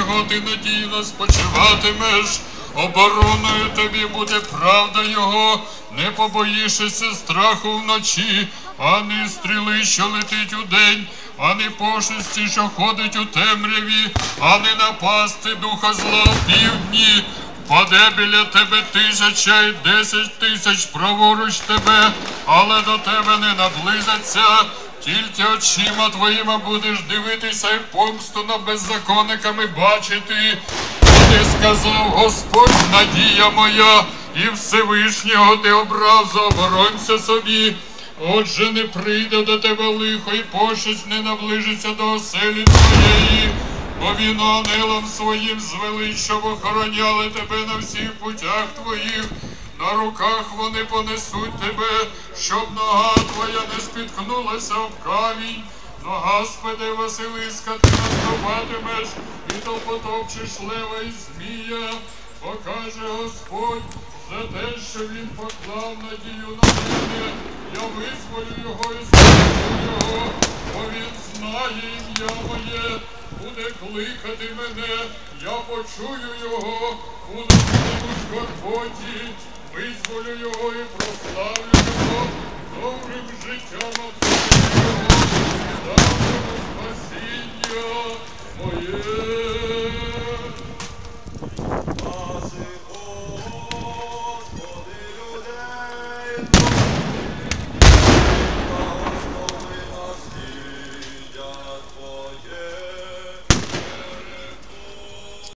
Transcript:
його надійно спочиватимеш. Обороною тобі буде правда його, не побоїшся страху вночі, ані стріли, що летить удень, ані пошесті, що ходить у темряві, ані напасти духа зла у півдні. Паде біля тебе тисяча й десять тисяч праворуч тебе, але до тебе не наблизаться. Тільки очима твоїми будеш дивитися і помсту над беззаконниками бачити. Ти сказав, Господь, надія моя, і Всевишнього ти обрав за оборонця собі. Отже, не прийде до тебе лихо, і пошесть не наближиться до оселі твоєї, бо він ангелом своїм звели, щоб охороняли тебе на всіх путях твоїх. На руках вони понесуть тебе, щоб нога твоя не спіткнулася об камінь. Нога спаде Василиска, ти наступатимеш, і то потопчеш лева і змія, покаже Господь за те, що він поклав надію на мене. Я визволю його і спасу його, бо він знає ім'я моє, буде кликати мене, я почую його, буду в скорботі, визволю його і прославлю його добрим життям.